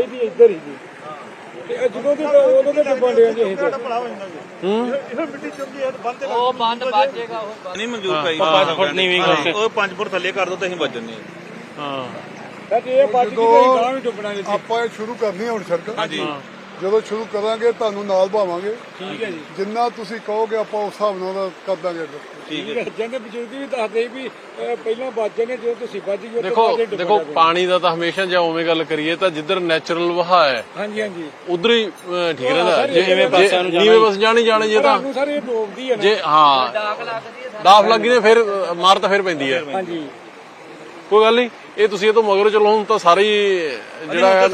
ਚਾਹੀਦੀ ਇੱਧਰ ਹੀ ਜੀ। ਤੇ ਜਦੋਂ ਦੀ ਉਦੋਂ ਦੇ ਡੁੱਬਣ ਡਿਆ ਜੀ ਅਸੀਂ ਤੇ। ਉਹ ਬੰਦ ਬਾਜੇਗਾ ਉਹ ਨਹੀਂ ਮਨਜ਼ੂਰ ਕਰੀ 5 ਫੁੱਟ ਨੀਵੀਂ ਕਰਕੇ। ਉਹ 5 ਫੁੱਟ ਥੱਲੇ ਕਰ ਦੋ ਤੇ ਅਸੀਂ ਵੱਜਣੇ ਹਾਂ। ਸਰ ਜੇ ਇਹ ਬਚ ਗਈ ਤੇ ਅਸੀਂ ਗਾਂ ਵੀ ਡੁੱਬਣਾ ਜੀ ਆਪਾਂ ਇਹ ਸ਼ੁਰੂ ਕਰਨੀ ਹੈ ਹੁਣ ਸੜਕ। ਹਾਂਜੀ। ਜਦੋਂ ਸ਼ੁਰੂ ਕਰਾਂਗੇ ਤੁਹਾਨੂੰ ਨਾਲ ਭਾਵਾਂਗੇ। ਠੀਕ ਹੈ ਜੀ। ਜਿੰਨਾ ਤੁਸੀਂ ਕਹੋਗੇ ਆਪਾਂ ਉਸ ਹਿਸਾਬ ਨਾਲ ਕਰ ਦਾਂਗੇ। ਠੀਕ ਹੈ। ਜਿਹਨੇ ਬਜ਼ੁਰਗ ਵੀ ਦੱਸਦੇ ਵੀ ਅਹ, ਪਹਿਲਾਂ ਬਚ ਨੇ ਜਦੋਂ ਤੁਸੀਂ ਬਚ ਗਏ ਦੇਖੋ ਦੇਖੋ ਪਾਣੀ ਦਾ ਤਾਂ ਹਮੇਸ਼ਾ ਜੇ ਉਵੇਂ ਗੱਲ ਕਰੀਏ ਤਾਂ ਜਿੱਧਰ ਨੈਚੁਰਲ ਵਹਾ ਹੈ ਹਾਂਜੀ ਹਾਂਜੀ। ਉਧਰ ਹੀ ਅਹ, ਠੀਕ ਰਹਿੰਦਾ। ਜੇ ਨੀਵੇਂ ਪਾਸਿਆਂ ਨੂੰ ਨੀਵੇਂ ਪਾਸੇ ਜਾਣੀ ਜਾਣੇ ਜੇ ਤਾਂ ਤੁਹਾਨੂੰ ਸਰ ਇਹ ਡੋਬਦੀ ਹੈ ਨਾ। ਜੇ ਹਾਂ। ਡਾਕ ਲੱਗਦੀ ਹੈ ਡਾਫ ਲੱਗੀ ਨੇ ਫਿਰ ਅਹ, ਮਾਰ ਤਾਂ ਫਿਰ ਪੈਂਦੀ ਹੈ। ਹਾਂਜੀ। ਕੋਈ ਗੱਲ ਨਹੀਂ ਇਹ ਤੁਸੀਂ ਇਹ ਤੋਂ ਮਗਰ ਚਲੋ ਹੁਣ ਤਾਂ ਸਾਰੇ ਹੀ ਜਿਹੜਾ ਹੈ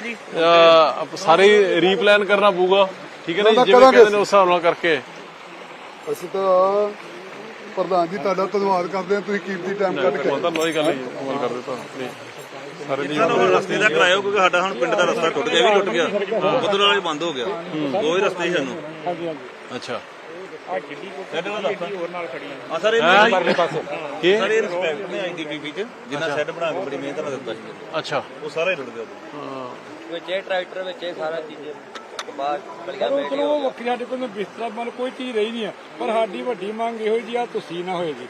ਜੀ। ਅਹ, ਸਾਰੇ ਰੀਪਲਾਨ ਕਰਨਾ ਪਊਗਾ। ਠੀਕ ਹੈ ਨਾ ਜੀ? ਜਿਵੇਂ ਕਹਿੰਦੇ ਨੇ ਉਸ ਹਿਸਾਬ ਨਾਲ ਕਰਕੇ। ਅਸੀਂ ਤਾਂ ਪ੍ਰਧਾਨ ਜੀ ਤੁਹਾਡਾ ਧੰਨਵਾਦ ਕਰਦੇ ਹਾਂ ਤੁਸੀਂ ਕੀਮਤੀ ਟਾਈਮ ਕੱਢ ਕੇ। ਤਾਂ ਲੋਈ ਗੱਲ ਹੀ ਕਮਾਲ ਕਰ ਦਿੱਤਾ ਸਾਰੇ ਨਹੀਂ ਸਾਨੂੰ ਰਸਤੇ ਦਾ ਕਰਾਇਓ ਕਿਉਂਕਿ ਸਾਡਾ ਹੁਣ ਪਿੰਡ ਦਾ ਰਸਤਾ ਟੁੱਟ ਗਿਆ ਵੀ ਟੁੱਟ ਗਿਆ। ਉਧਰ ਵਾਲਾ ਬੰਦ ਹੋ ਗਿਆ। ਦੋ ਹੀ ਰਸਤੇ ਸਾਨੂੰ। ਹਾਂਜੀ ਹਾਂਜੀ। ਅੱਛਾ। ਸਾਡੇ ਵਾਲਾ ਰਸਤਾ ਹੋਰ ਨਾਲ ਖੜੀ ਆ। ਸਰ ਇਹ ਪਰਲੇ ਪਾਸੇ। ਕੀ? ਸਰ ਇਹ ਰਿਸਪੈਕਟ ਨੇ ਆਈਡੀਪੀਪੀ ਚ ਜਿੰਨਾ ਸੈੱਟ ਬਣਾ ਕੇ ਬੜੀ ਮਿਹਨਤ ਨਾਲ ਦਿੱਤਾ ਸੀ। ਅੱਛਾ। ਉਹ ਸਾਰਾ ਹੀ ਟੁੱਟ ਗਿਆ। ਹਾਂ। ਵਿੱਚ ਇਹ ਟਰੈਕਟਰ ਵਿੱਚ ਇਹ ਸਾਰਾ ਚੀਜ਼। ਬਾਹਰ ਬਲੀਆਂ ਚਲੋ ਮੇਰੀ ਚਲੋ ਉਹ ਵੱਖਰੀ ਸਾਡੇ ਕੋਲ ਬਿਸਤਰਾ ਮਨ ਕੋਈ ਚੀਜ਼ ਰਹੀ ਨਹੀਂ ਆ। ਪਰ ਸਾਡੀ ਵੱਡੀ ਮੰਗ ਇਹੋ ਜੀ ਆ ਤੁਸੀਂ ਨਾ ਹੋਏ ਜੀ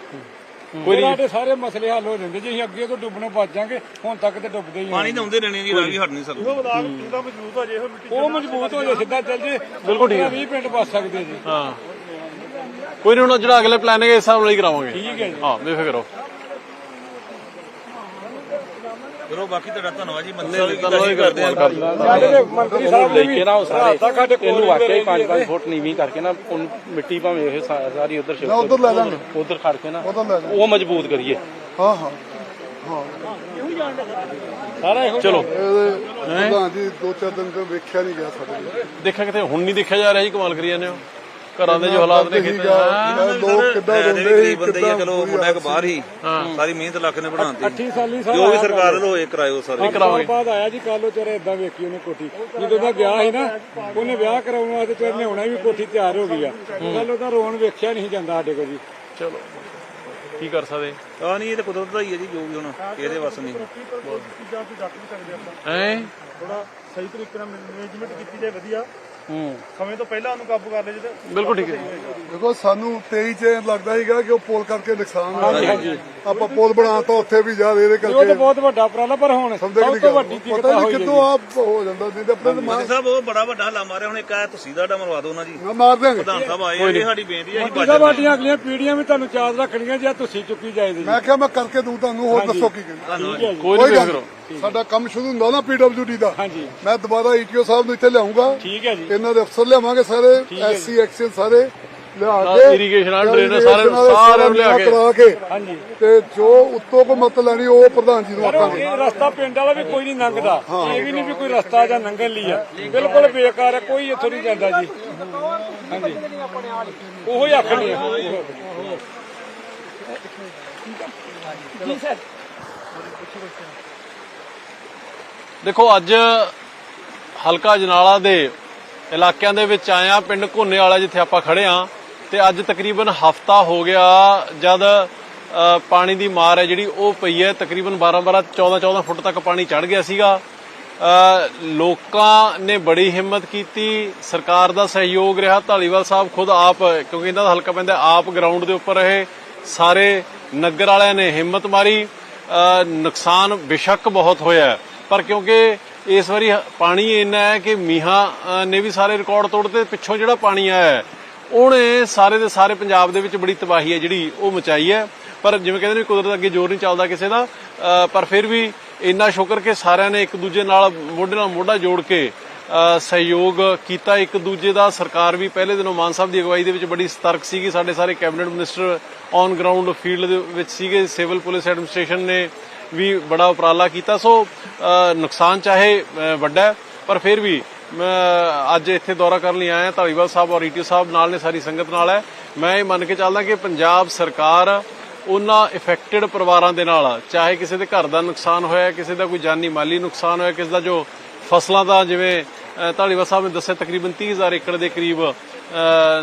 ਕੋਈ ਸਾਡੇ ਸਾਰੇ ਮਸਲੇ ਹੱਲ ਹੋ ਜਾਂਦੇ। ਜੇ ਅਸੀਂ ਅੱਗੇ ਤੋਂ ਡੁੱਬਣੋਂ ਬਚ ਜਾਾਂਗੇ ਹੁਣ ਤੱਕ ਤੇ ਡੁੱਬਦੇ ਹੀ ਪਾਣੀ ਤਾਂ ਆਉਂਦੇ ਰਹਿਣੇ ਜੀ ਰਾਵੀ ਹਟ ਨਹੀਂ ਸਕਦਾ। ਉਹ ਮਜ਼ਬੂਤ ਹੋ ਜਾਏ ਸਿੱਧਾ ਚੱਲ ਜੇ ਬਿਲਕੁਲ ਠੀਕ ਹੈ। 20 ਪਿੰਡ ਬਚ ਸਕਦੇ ਜੀ। ਹਾਂ। ਕੋਈ ਨਹੀਂ ਹੁਣ ਜਿਹੜਾ ਅਗਲੇ ਪਲਾਨ ਹੈ ਇਸ ਹਿਸਾਬ ਨਾਲ ਹੀ ਕਰਾਵਾਂਗੇ। ਠੀਕ ਹੈ ਜੀ। ਹਾਂ ਬੇਫਿਕਰ ਰਹੋ। ਚਲੋ ਬਾਕੀ ਤੁਹਾਡਾ ਧੰਨਵਾਦ ਜੀ ਮੰਨੇ ਧੰਨਵਾਦ ਹੀ ਕਰਦੇ ਆ ਸਾਡੇ ਦੇ ਮੰਤਰੀ ਸਾਹਿਬ ਨੇ ਵੀ ਨਾ ਉਹ ਸਾਰੇ। ਰਾਤਾਂ ਸਾਡੇ ਕੋਲ ਇਹਨੂੰ ਵਾਕਿਆ ਹੀ ਰਹਿੰਦੇ 5-5 ਫੁੱਟ ਨੀਵੀਂ ਕਰਕੇ ਨਾ ਮਿੱਟੀ ਭਾਵੇਂ ਇਹ ਸਾਰੀ ਉਧਰ ਮੈਂ ਉਧਰ ਲੈ ਜਾਵਾਂਗਾ ਉਧਰ ਖੜ ਕੇ ਨਾ ਉਹ ਮਜ਼ਬੂਤ ਕਰੀਏ। ਹਾਂ ਹਾਂ। ਹਾਂ। ਸਾਰਾ ਇਹੋ ਚਲੋ। ਪ੍ਰਧਾਨ ਜੀ ਦੋ ਚਾਰ ਦਿਨ ਤੋਂ ਵੇਖਿਆ ਨਹੀਂ ਗਿਆ ਸਾਡੇ। ਦੇਖਿਆ ਕਿਤੇ ਹੁਣ ਨਹੀਂ ਦੇਖਿਆ ਜਾ ਰਿਹਾ ਜੀ ਕਮਾਲ ਕਰੀ ਜਾਂਦੇ ਹੋ। ਘਰਾਂ ਦੇ ਜੋ ਹਾਲਾਤ ਨੇ ਕਿਤੇ। ਲੋਕ ਕਿੱਦਾਂ ਰੋਂਦੇ ਵੀ ਸੀ ਕਿੱਦਾਂ ਚਲੋ ਮੁੰਡਾ ਇੱਕ ਬਾਹਰ ਹੀ ਸਾਰੀ ਮਿਹਨਤ ਲੱਖ ਨੇ ਬਣਾਉਂਦੀ 28 ਸਾਲੀ ਸਾਲ ਜੋ ਵੀ ਸਰਕਾਰ ਵੱਲੋਂ ਇਹ ਕਰਾਇਓ ਸਾਰੇ। ਕਰਾਵਾਂਗੇ ਬਾਅਦ ਆਇਆ ਜੀ ਕੱਲ ਉਹ ਚਰੇ ਇਦਾਂ ਵੇਖੀ ਉਹਨੇ ਕੋਠੀ। ਜਦੋਂ ਦਾ ਗਿਆ ਸੀ ਨਾ ਉਹਨੇ ਵਿਆਹ ਕਰਾਉਣ ਵਾਸਤੇ ਚਰ ਨੇ ਹੋਣਾ ਵੀ ਕੋਠੀ ਤਿਆਰ ਹੋ ਗਈ ਆ। ਕੱਲ ਉਹਦਾ ਰੋਣ ਵੇਖਿਆ ਨਹੀਂ ਜਾਂਦਾ ਸਾਡੇ ਕੋਲ ਜੀ। ਚਲੋ। ਕੀ ਕਰ ਸਕਦੇ? ਆ ਨਹੀਂ ਇਹ ਤਾਂ ਕੁਦਰਤ ਦਾ ਹੀ ਹੈ ਜੀ ਜੋ ਵੀ ਹੁਣ ਇਹਦੇ ਵੱਸ ਨਹੀਂ। ਹੈ? ਥੋੜਾ ਸਹੀ ਤਰੀਕੇ ਨਾਲ ਮੈਨੇਜਮੈਂਟ ਕੀਤੀ ਜਾਏ ਵਧੀਆ। ਸਮੇਂ ਤੋਂ ਪਹਿਲਾਂ ਉਹਨੂੰ ਕਾਬੂ ਕਰ ਲਿਆ ਜੇ ਬਿਲਕੁਲ ਠੀਕ ਹੈ। ਦੇਖੋ ਸਾਨੂੰ 23 ਚ ਲੱਗਦਾ ਸੀਗਾ ਕਿ ਉਹ ਪੁਲ ਕਰਕੇ ਨੁਕਸਾਨ ਹੋਇਆ। ਆਪਾਂ ਪੁਲ ਬਣਾਤਾ ਉੱਥੇ ਵੀ ਜਾ ਇਹਦੇ ਉਹ ਤਾਂ ਕਰਕੇ ਬਹੁਤ ਵੱਡਾ ਉਪਰਾਲਾ ਪਰ ਹੁਣ ਸਭ ਤੋਂ ਵੱਡੀ ਪਤਾ ਦਿੱਕਤ ਨਹੀਂ ਹੋਈ ਕਿੱਥੋਂ ਆਪ ਹੋ ਜਾਂਦਾ ਨਹੀਂ ਤੇ ਆਪਣੇ ਨੂੰ ਮੰਤਰੀ ਸਾਹਿਬ ਉਹ ਬੜਾ ਵੱਡਾ ਹੱਲਾ ਮਾਰਿਆ ਹੁਣ ਇੱਕ ਆ ਤੁਸੀਂ ਦਾ ਡਾ ਮਰਵਾ ਦਿਓ ਉਹਨਾਂ ਜੀ ਨਾ ਮਾਰ ਦਿਆਂਗੇ। ਪ੍ਰਧਾਨ ਸਾਹਿਬ ਆਏ ਆ, ਇਹ ਸਾਡੀ ਬੇਨਤੀ ਹੈ ਸਾਹਿਬ ਸਾਡੀਆਂ ਅਗਲੀਆਂ ਪੀੜ੍ਹੀਆਂ ਵੀ ਤੁਹਾਨੂੰ ਯਾਦ ਰੱਖਣੀਆਂ ਜੇ ਤੁਸੀਂ ਚੁੱਕੀ ਜਾਏਗੀ ਜੀ। ਮੈਂ ਕਿਹਾ ਮੈਂ ਕਰਕੇ ਦੂੰ ਤੁਹਾਨੂੰ ਹੋਰ ਦੱਸੋ ਕੀ ਕਹਿੰਦੇ। ਜੀ। ਕੋਈ ਨਹੀਂ ਨਹੀਂ। ਸਾਡਾ ਕੰਮ ਸ਼ੁਰੂ ਹੁੰਦਾ ਨਾ ਪੀਡਬਲਯੂਡੀ ਦਾ। ਹਾਂਜੀ। ਮੈਂ ਦੁਬਾਰਾ ਈਟੀਓ ਸਾਹਿਬ ਨੂੰ ਇੱਥੇ ਲਿਆਉਂਗਾ। ਠੀਕ ਹੈ ਜੀ। ਇਹਨਾਂ ਦੇ ਅਫਸਰ ਲਿਆਵਾਂਗੇ ਸਾਰੇ ਐਸਸੀ ਐਕਸ਼ਨ ਸਾਰੇ। ਲਿਆ ਕੇ ਵਾਲੇ drainer irrigation ਸਾਰੇ- ਨੂੰ ਲਿਆ ਕੇ। ਕਰਾ ਕੇ। ਹਾਂਜੀ। ਤੇ ਜੋ ਉੱਤੋਂ ਕੋ ਮਤ ਲੈਣੀ ਉਹ ਪ੍ਰਧਾਨ ਜੀ ਨੂੰ ਪਰ ਉਹ ਆਖਾਂਗੇ ਇਹ ਰਸਤਾ ਪਿੰਡ ਵਾਲਾ ਵੀ ਕੋਈ ਨਹੀਂ ਲੰਘਦਾ ਇਹ ਵੀ ਨਹੀਂ ਵੀ ਕੋਈ ਰਸਤਾ ਜਾਂ ਲੰਘਣ ਲਈ ਆ। ਬਿਲਕੁਲ ਬੇਕਾਰ ਹੈ ਕੋਈ ਇੱਥੋਂ ਨਹੀਂ ਜਾਂਦਾ ਜੀ। ਹਾਂਜੀ। ਉਹੋ ਹੀ ਆਖਣੀ ਆ। ਜੀ ਸਰ। ਦੇਖੋ ਅੱਜ ਹਲਕਾ ਜਨਾਲਾ ਦੇ ਇਲਾਕਿਆਂ ਦੇ ਵਿੱਚ ਆਇਆ ਪਿੰਡ ਘੋਨੇ ਵਾਲਾ ਜਿੱਥੇ ਆਪਾਂ ਖੜੇ ਆ ਤੇ ਅੱਜ ਤਕਰੀਬਨ ਹਫਤਾ ਹੋ ਗਿਆ ਜਦ ਪਾਣੀ ਦੀ ਮਾਰ ਹੈ ਜਿਹੜੀ ਉਹ ਪਈ ਹੈ। ਤਕਰੀਬਨ 12 12 14 14 ਫੁੱਟ ਤੱਕ ਪਾਣੀ ਚੜ ਗਿਆ ਸੀਗਾ। ਲੋਕਾਂ ਨੇ ਬੜੀ ਹਿੰਮਤ ਕੀਤੀ। ਸਰਕਾਰ ਦਾ ਸਹਿਯੋਗ ਰਿਹਾ। ਢਾਲੀਵਾਲ ਸਾਹਿਬ ਖੁਦ ਆਪ, ਕਿਉਂਕਿ ਇਹਨਾਂ ਦਾ ਹਲਕਾ ਪੈਂਦਾ, ਆਪ ਗਰਾਊਂਡ ਦੇ ਉੱਪਰ ਰਹੇ। ਸਾਰੇ ਨਗਰ ਵਾਲਿਆਂ ਨੇ ਹਿੰਮਤ ਮਾਰੀ। ਨੁਕਸਾਨ ਬੇਸ਼ੱਕ ਬਹੁਤ ਹੋਇਆ। ਪਰ ਕਿਉਂਕਿ ਇਸ ਵਾਰੀ ਪਾਣੀ ਇੰਨਾ ਹੈ ਕਿ ਮੀਹਾਂ ਨੇ ਵੀ ਸਾਰੇ ਰਿਕਾਰਡ ਤੋੜਤੇ। ਪਿੱਛੋਂ ਜਿਹੜਾ ਪਾਣੀ ਆਇਆ ਉਹਨੇ ਸਾਰੇ ਦੇ ਸਾਰੇ ਪੰਜਾਬ ਦੇ ਵਿੱਚ ਬੜੀ ਤਬਾਹੀ ਹੈ ਜਿਹੜੀ ਉਹ ਮਚਾਈ ਹੈ। ਪਰ ਜਿਵੇਂ ਕਹਿੰਦੇ ਨੇ ਕੁਦਰਤ ਅੱਗੇ ਜ਼ੋਰ ਨਹੀਂ ਚੱਲਦਾ ਕਿਸੇ ਦਾ ਪਰ ਫਿਰ ਵੀ ਇੰਨਾ ਸ਼ੁਕਰ ਕਿ ਸਾਰਿਆਂ ਨੇ ਇੱਕ ਦੂਜੇ ਨਾਲ ਮੋਢੇ ਨਾਲ ਮੋਢਾ ਜੋੜ ਕੇ ਸਹਿਯੋਗ ਕੀਤਾ। ਇੱਕ ਦੂਜੇ ਦਾ ਸਰਕਾਰ ਵੀ ਪਹਿਲੇ ਦਿਨੋਂ ਮਾਨ ਸਾਹਿਬ ਦੀ ਅਗਵਾਈ ਦੇ ਵਿੱਚ ਬੜੀ ਸਤਰਕ ਸੀਗੀ। ਸਾਡੇ ਸਾਰੇ cabinet minister on ground field ਦੇ ਵਿੱਚ ਸੀਗੇ। ਸਿਵਲ ਪੁਲਿਸ ਐਡਮਿਨਿਸਟ੍ਰੇਸ਼ਨ ਨੇ ਵੀ ਬੜਾ ਉਪਰਾਲਾ ਕੀਤਾ। ਸੋ ਨੁਕਸਾਨ ਚਾਹੇ ਵੱਡਾ ਪਰ ਫਿਰ ਵੀ ਅੱਜ ਇੱਥੇ ਦੌਰਾ ਕਰਨ ਲਈ ਆਇਆ, ਧਾਲੀਵਾਲ ਸਾਹਿਬ ਔਰ ਈਟੀਓ ਸਾਹਿਬ ਨਾਲ ਨੇ, ਸਾਰੀ ਸੰਗਤ ਨਾਲ ਹੈ। ਮੈਂ ਇਹ ਮੰਨ ਕੇ ਚੱਲਦਾ ਕਿ ਪੰਜਾਬ ਸਰਕਾਰ ਉਹਨਾਂ ਇਫੈਕਟਡ ਪਰਿਵਾਰਾਂ ਦੇ ਨਾਲ, ਚਾਹੇ ਕਿਸੇ ਦੇ ਘਰ ਦਾ ਨੁਕਸਾਨ ਹੋਇਆ, ਕਿਸੇ ਦਾ ਕੋਈ ਜਾਨੀ ਮਾਲੀ ਨੁਕਸਾਨ ਹੋਇਆ, ਕਿਸੇ ਦਾ ਜੋ ਫਸਲਾਂ ਦਾ ਜਿਵੇਂ ਧਾਲੀਵਾਲ ਸਾਹਿਬ ਨੇ ਦੱਸਿਆ, ਤਕਰੀਬਨ 30000 ਏਕੜ ਦੇ ਕਰੀਬ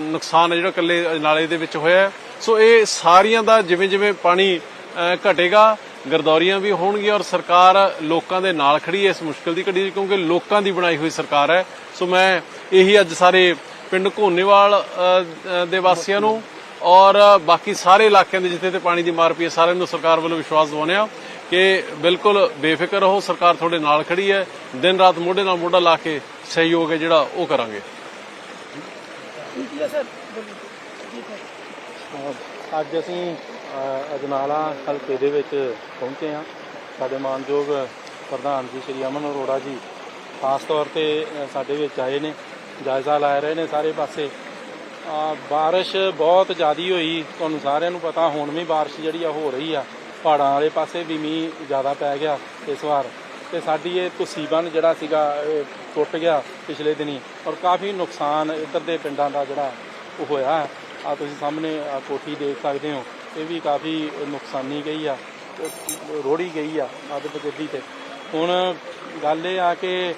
ਨੁਕਸਾਨ ਹੈ ਜਿਹੜਾ ਕੱਲੇ ਨਾਲੇ ਦੇ ਵਿੱਚ ਹੋਇਆ ਸੋ ਇਹ ਸਾਰੀਆਂ ਦਾ ਜਿਵੇਂ ਜਿਵੇਂ ਪਾਣੀ ਘਟੇਗਾ ਗਰਦੌਰੀਆਂ ਵੀ ਹੋਣਗੀਆਂ ਔਰ ਸਰਕਾਰ ਲੋਕਾਂ ਦੇ ਨਾਲ ਖੜੀ ਹੈ ਇਸ ਮੁਸ਼ਕਲ ਦੀ ਘੜੀ ਕਿਉਂਕਿ ਲੋਕਾਂ ਦੀ ਬਣਾਈ ਹੋਈ ਸਰਕਾਰ ਹੈ। ਸੋ ਮੈਂ ਇਹੀ ਅੱਜ ਸਾਰੇ ਪਿੰਡ ਘੋਨੇਵਾਲ ਦੇ ਵਾਸੀਆਂ ਨੂੰ ਔਰ ਬਾਕੀ ਸਾਰੇ ਇਲਾਕਿਆਂ ਦੇ ਜਿੱਥੇ ਤੇ ਪਾਣੀ ਦੀ ਮਾਰ ਪਈ ਹੈ ਸਾਰਿਆਂ ਨੂੰ ਸਰਕਾਰ ਵੱਲੋਂ ਵਿਸ਼ਵਾਸ ਦਿਵਾਉਂਦੇ ਕਿ ਬਿਲਕੁਲ ਬੇਫਿਕਰ ਰਹੋ ਸਰਕਾਰ ਤੁਹਾਡੇ ਨਾਲ ਖੜੀ ਹੈ। ਦਿਨ ਰਾਤ ਮੋਢੇ ਨਾਲ ਮੋਢਾ ਲਾ ਕੇ ਸਹਿਯੋਗ ਹੈ ਜਿਹੜਾ ਉਹ ਕਰਾਂਗੇ। ਅੱਜ ਅਸੀਂ ਅਜਨਾਲਾ ਹਲਕੇ ਦੇ ਵਿੱਚ ਪਹੁੰਚੇ ਹਾਂ। ਸਾਡੇ ਮਾਨਯੋਗ ਪ੍ਰਧਾਨ ਜੀ ਸ਼੍ਰੀ ਅਮਨ ਅਰੋੜਾ ਜੀ ਖਾਸ ਤੌਰ ਤੇ ਸਾਡੇ ਵਿੱਚ ਆਏ ਨੇ, ਜਾਇਜ਼ਾ ਲੈ ਰਹੇ ਨੇ ਸਾਰੇ ਪਾਸੇ। ਆ ਬਾਰਿਸ਼ ਬਹੁਤ ਜ਼ਿਆਦੀ ਹੋਈ, ਤੁਹਾਨੂੰ ਸਾਰਿਆਂ ਨੂੰ ਪਤਾ, ਹੁਣ ਵੀ ਬਾਰਿਸ਼ ਜਿਹੜੀ ਆ ਹੋ ਰਹੀ ਆ। ਪਹਾੜਾਂ ਵਾਲੇ ਪਾਸੇ ਵੀ ਮੀਂਹ ਜ਼ਿਆਦਾ ਪੈ ਗਿਆ ਇਸ ਵਾਰ। ਤੇ ਸਾਡੀ ਇਹ ਤੁਸੀਂ ਜਿਹੜਾ ਸੀਗਾ, ਇਹ ਟੁੱਟ ਗਿਆ ਪਿਛਲੇ ਦਿਨੀ ਔਰ ਕਾਫੀ ਨੁਕਸਾਨ ਇੱਧਰ ਦੇ ਪਿੰਡਾਂ ਦਾ ਜਿਹੜਾ ਉਹ ਹੋਇਆ। ਆ ਤੁਸੀਂ ਸਾਹਮਣੇ ਕੋਠੀ ਦੇਖ ਸਕਦੇ ਹੋ। ਇਹ ਵੀ ਕਾਫੀ ਨੁਕਸਾਨੀ ਗਈ ਆ ਤੇ ਰੋੜੀ ਗਈ ਆ ਅੱਧ ਬਜਦੀ ਤੇ। ਹੁਣ ਗੱਲ ਇਹ ਆ ਕਿ,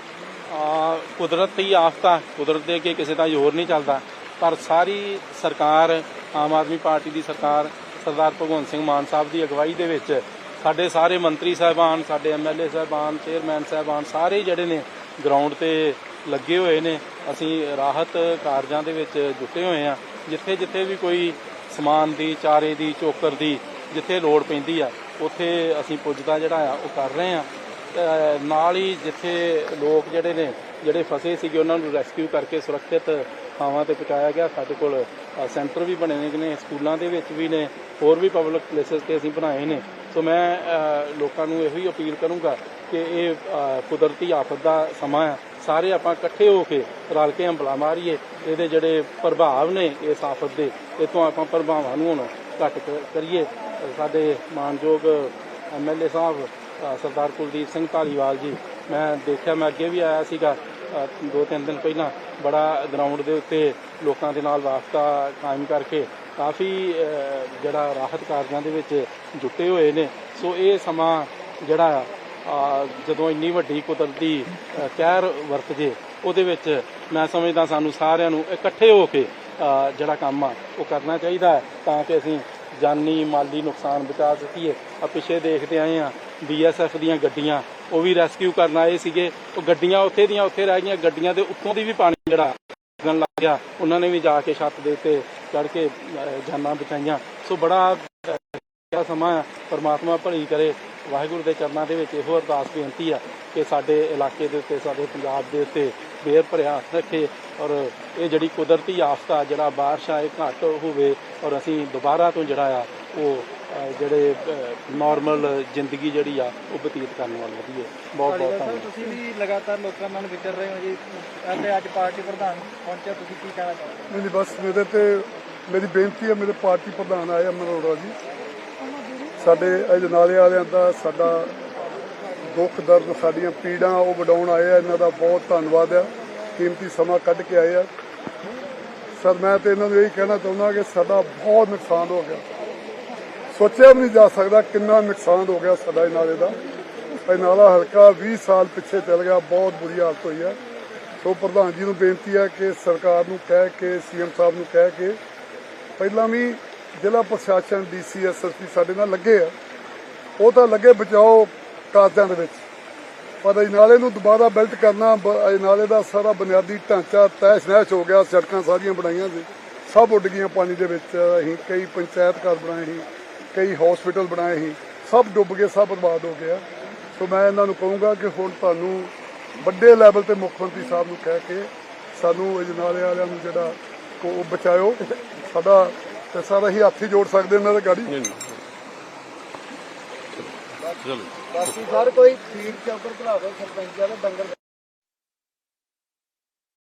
ਆ, ਕੁਦਰਤੀ ਆਫਤਾ, ਕੁਦਰਤ ਦੇ ਅੱਗੇ ਕਿਸੇ ਦਾ ਜ਼ੋਰ ਨਹੀਂ ਚੱਲਦਾ। ਪਰ ਸਾਰੀ ਸਰਕਾਰ, ਆਮ ਆਦਮੀ ਪਾਰਟੀ ਦੀ ਸਰਕਾਰ, ਸਰਦਾਰ ਭਗਵੰਤ ਸਿੰਘ ਮਾਨ ਸਾਹਿਬ ਦੀ ਅਗਵਾਈ ਦੇ ਵਿੱਚ ਸਾਡੇ ਸਾਰੇ ਮੰਤਰੀ ਸਾਹਿਬਾਨ, ਸਾਡੇ ਐਮਐਲਏ ਸਾਹਿਬਾਨ, ਚੇਅਰਮੈਨ ਸਾਹਿਬਾਨ ਸਾਰੇ ਜਿਹੜੇ ਨੇ ਗਰਾਊਂਡ ਤੇ ਲੱਗੇ ਹੋਏ ਨੇ। ਅਸੀਂ ਰਾਹਤ ਕਾਰਜਾਂ ਦੇ ਵਿੱਚ ਜੁਟੇ ਹੋਏ ਆ। ਜਿੱਥੇ ਜਿੱਥੇ ਵੀ ਕੋਈ ਸਮਾਨ ਦੀ, ਚਾਰੇ ਦੀ, ਚੋਕਰ ਦੀ ਜਿੱਥੇ ਲੋੜ ਪੈਂਦੀ ਆ, ਉੱਥੇ ਅਸੀਂ ਪੁੱਜਦਾ ਜਿਹੜਾ ਆ, ਉਹ ਕਰ ਰਹੇ ਆ। ਨਾਲ ਹੀ ਜਿੱਥੇ ਲੋਕ ਜਿਹੜੇ ਨੇ, ਜਿਹੜੇ ਫਸੇ ਸੀਗੇ, ਉਹਨਾਂ ਨੂੰ ਰੈਸਕਿਊ ਕਰਕੇ ਸੁਰੱਖਿਅਤ ਥਾਵਾਂ ਤੇ ਪਹੁੰਚਾਇਆ ਗਿਆ। ਸਾਡੇ ਕੋਲ ਸੈਂਟਰ ਵੀ ਬਣੇ ਨੇ, ਸਕੂਲਾਂ ਦੇ ਵਿੱਚ ਵੀ ਨੇ, ਹੋਰ ਵੀ ਪਬਲਿਕ ਪਲੇਸਸ ਤੇ ਅਸੀਂ ਬਣਾਏ ਨੇ। ਸੋ ਮੈਂ ਲੋਕਾਂ ਨੂੰ ਇਹੋ ਹੀ ਅਪੀਲ ਕਰੂੰਗਾ ਕਿ ਇਹ ਕੁਦਰਤੀ ਆਫਤ ਦਾ ਸਮਾਂ ਹੈ ਸਾਰੇ ਆਪਾਂ ਇਕੱਠੇ ਹੋ ਕੇ ਰਲ ਕੇ ਹੰਬਲਾ ਮਾਰੀਏ, ਇਹਦੇ ਜਿਹੜੇ ਪ੍ਰਭਾਵ ਨੇ ਇਸ ਆਫਤ ਦੇ ਇਤੋਂ ਆਪਾਂ ਪ੍ਰਭਾਵਾਂ ਨੂੰ ਹੁਣ ਘੱਟ ਕ- ਕਰੀਏ। ਸਾਡੇ ਮਾਨਯੋਗ ਐਮਐਲਏ ਸਾਹਿਬ ਸਰਦਾਰ ਕੁਲਦੀਪ ਸਿੰਘ ਢਾਲੀਵਾਲ ਜੀ, ਮੈਂ ਦੇਖਿਆ, ਮੈਂ ਅੱਗੇ ਵੀ ਆਇਆ ਸੀਗਾ ਦੋ ਤਿੰਨ ਦਿਨ ਪਹਿਲਾਂ, ਬੜਾ ਗਰਾਊਂਡ ਦੇ ਉੱਤੇ ਲੋਕਾਂ ਦੇ ਨਾਲ ਵਾਸਤਾ ਕਾਇਮ ਕਰਕੇ ਕਾਫੀ ਜਿਹੜਾ ਰਾਹਤ ਕਾਰਜਾਂ ਦੇ ਵਿੱਚ ਜੁਟੇ ਹੋਏ ਨੇ। ਸੋ ਇਹ ਸਮਾਂ ਜਿਹੜਾ ਜਦੋਂ ਇੰਨੀ ਵੱਡੀ ਕੁਦਰਤੀ ਕਹਿਰ ਵਰਤ ਜੇ ਉਹਦੇ ਵਿੱਚ ਮੈਂ ਸਮਝਦਾ ਸਾਨੂੰ ਸਾਰਿਆਂ ਨੂੰ ਇਕੱਠੇ ਹੋ ਕੇ ਜਿਹੜਾ ਕੰਮ ਆ, ਉਹ ਕਰਨਾ ਚਾਹੀਦਾ ਹੈ, ਤਾਂ ਕਿ ਅਸੀਂ ਜਾਨੀ ਮਾਲੀ ਨੁਕਸਾਨ ਬਚਾ ਸਕੀਏ। ਆ ਪਿੱਛੇ ਦੇਖਦੇ ਆਏ ਆ ਬੀਐਸਐਫ ਦੀਆਂ ਗੱਡੀਆਂ, ਉਹ ਵੀ ਰੈਸਕਿਊ ਕਰਨ ਆਏ ਸੀਗੇ। ਉਹ ਗੱਡੀਆਂ ਉੱਥੇ ਦੀਆਂ ਉੱਥੇ ਰਹਿ ਗਈਆਂ, ਗੱਡੀਆਂ ਦੇ ਉੱਤੋਂ ਦੀ ਵੀ ਪਾਣੀ ਜਿਹੜਾ ਲੱਗਣ ਲੱਗ ਗਿਆ, ਉਹਨਾਂ ਨੇ ਵੀ ਜਾ ਕੇ ਛੱਤ ਦੇ ਉੱਤੇ ਚੜ ਕੇ ਜਾਨਾਂ ਬਚਾਈਆਂ। ਸੋ ਬੜਾ ਸਮਾਂ ਆ ਪਰਮਾਤਮਾ ਭਲੀ ਕਰੇ ਵਾਹਿਗੁਰੂ ਦੇ ਚਰਨਾਂ ਦੇ ਵਿੱਚ ਇਹੋ ਅਰਦਾਸ ਬੇਨਤੀ ਆ ਕਿ ਸਾਡੇ ਇਲਾਕੇ ਦੇ ਉੱਤੇ ਸਾਡੇ ਪੰਜਾਬ ਦੇ ਉੱਤੇ ਬੇਰ ਭਰਿਆ ਹੱਥ ਰੱਖੇ ਔਰ ਇਹ ਜਿਹੜੀ ਕੁਦਰਤੀ ਆਫਤਾ ਜਿਹੜਾ ਬਾਰਿਸ਼ ਆ ਇਹ ਘੱਟ ਹੋਵੇ ਔਰ ਅਸੀਂ ਦੁਬਾਰਾ ਤੋਂ ਜਿਹੜਾ ਆ ਉਹ ਜਿਹੜੇ ਨਾਰਮਲ ਜ਼ਿੰਦਗੀ ਜਿਹੜੀ ਆ ਉਹ ਬਤੀਤ ਕਰਨ ਵੱਲ ਵਧੀਏ ਬਹੁਤ ਬਹੁਤ ਧੰਨਵਾਦ। ਤੁਸੀਂ ਵੀ ਲਗਾਤਾਰ ਲੋਕਾਂ ਨਾਲ ਵਿਚਰ ਰਹੇ ਹੋ ਜੀ। ਅਤੇ ਅੱਜ ਪਾਰਟੀ ਪ੍ਰਧਾਨ ਪਹੁੰਚਿਆ ਤੁਸੀਂ ਕੀ ਕਹਿਣਾ ਚਾਹੋਗੇ? ਨਹੀਂ ਨਹੀਂ, ਬਸ ਮੇਰੇ ਤੇ ਮੇਰੀ ਬੇਨਤੀ ਹੈ ਮੇਰੇ ਪਾਰਟੀ ਪ੍ਰਧਾਨ ਆਏ ਅਮਨ ਅਰੋੜਾ ਜੀ। ਸਾਡੇ ਅਜਨਾਲੇ ਵਾਲਿਆਂ ਦਾ ਸਾਡਾ ਦੁੱਖ, ਦਰਦ ਸਾਡੀਆਂ ਪੀੜਾਂ ਉਹ ਵਡਾਉਣ ਆਏ ਆ। ਇਹਨਾਂ ਦਾ ਬਹੁਤ ਧੰਨਵਾਦ ਆ। ਕੀਮਤੀ ਸਮਾਂ ਕੱਢ ਕੇ ਆਏ ਆ। ਸਰ, ਮੈਂ ਤੇ ਇਹਨਾਂ ਨੂੰ ਇਹੀ ਕਹਿਣਾ ਚਾਹੁੰਦਾ ਕਿ ਸਾਡਾ ਬਹੁਤ ਨੁਕਸਾਨ ਹੋ ਗਿਆ। ਸੋਚਿਆ ਵੀ ਨਹੀਂ ਜਾ ਸਕਦਾ ਕਿੰਨਾ ਨੁਕਸਾਨ ਹੋ ਗਿਆ ਸਾਡਾ ਇਹ ਨਾਲੇ ਦਾ। ਇਹ ਨਾਲਾ ਹਲਕਾ 20 ਸਾਲ ਪਿੱਛੇ ਚੱਲ ਗਿਆ, ਬਹੁਤ ਬੁਰੀ ਹਾਲਤ ਹੋਈ ਹੈ ਸੋ ਪ੍ਰਧਾਨ ਜੀ ਨੂੰ ਬੇਨਤੀ ਹੈ ਕਿ ਸਰਕਾਰ ਨੂੰ ਕਹਿ ਕੇ, ਸੀਐਮ ਸਾਹਿਬ ਨੂੰ ਕਹਿ ਕੇ ਪਹਿਲਾਂ ਵੀ ਜ਼ਿਲ੍ਹਾ ਪ੍ਰਸ਼ਾਸਨ ਡੀਸੀ ਐਸਐਸਪੀ ਸਾਡੇ ਨਾਲ ਲੱਗੇ ਆ। ਉਹ ਤਾਂ ਲੱਗੇ ਬਚਾਓ ਕਾਰਜਾਂ ਦੇ ਵਿੱਚ। ਪਰ ਇਹ ਨਾਲੇ ਨੂੰ ਦੁਬਾਰਾ ਬਿਲਟ ਕਰਨਾ, ਬ- ਇਹ ਨਾਲੇ ਦਾ ਸਾਰਾ ਬੁਨਿਆਦੀ ਢਾਂਚਾ ਤੈਸ਼ ਨੈਸ਼ ਹੋ ਗਿਆ, ਸੜਕਾਂ ਸਾਰੀਆਂ ਬਣਾਈਆਂ ਸੀ। ਸਭ ਉੱਡ ਗਈਆਂ ਪਾਣੀ ਦੇ ਵਿੱਚ। ਅਸੀਂ ਕਈ ਪੰਚਾਇਤ ਘਰ ਬਣਾਏ ਸੀ, ਕਈ ਹਸਪੀਟਲ ਬਣਾਏ ਸੀ। ਸਭ ਡੁੱਬ ਗਏ, ਸਭ ਬਰਬਾਦ ਹੋ ਗਿਆ। ਸੋ ਮੈਂ ਇਹਨਾਂ ਨੂੰ ਕਹੂੰਗਾ ਕਿ ਹੁਣ ਤੁਹਾਨੂੰ ਵੱਡੇ ਲੈਵਲ ਤੇ ਮੁੱਖ ਮੰਤਰੀ ਸਾਹਿਬ ਨੂੰ ਕਹਿ ਕੇ ਸਾਨੂੰ ਇਹ ਨਾਲੇ ਵਾਲਿਆਂ ਨੂੰ ਜਿਹੜਾ ਉਹ ਬਚਾਇਓ। ਸਾਡਾ ਤੇ ਸਾਰਾ ਹੀ ਹੱਥ ਹੀ ਜੋੜ ਸਕਦੇ ਇਹਨਾਂ ਦੇ ਗਾੜੀ। ਬਾਕੀ ਸਰ ਕੋਈ ਫੀਡ ਚੌਕਰ ਭਰਾ ਦਿਓ ਸਰਪੰਚਾਂ ਦੇ ਡੰਗਰ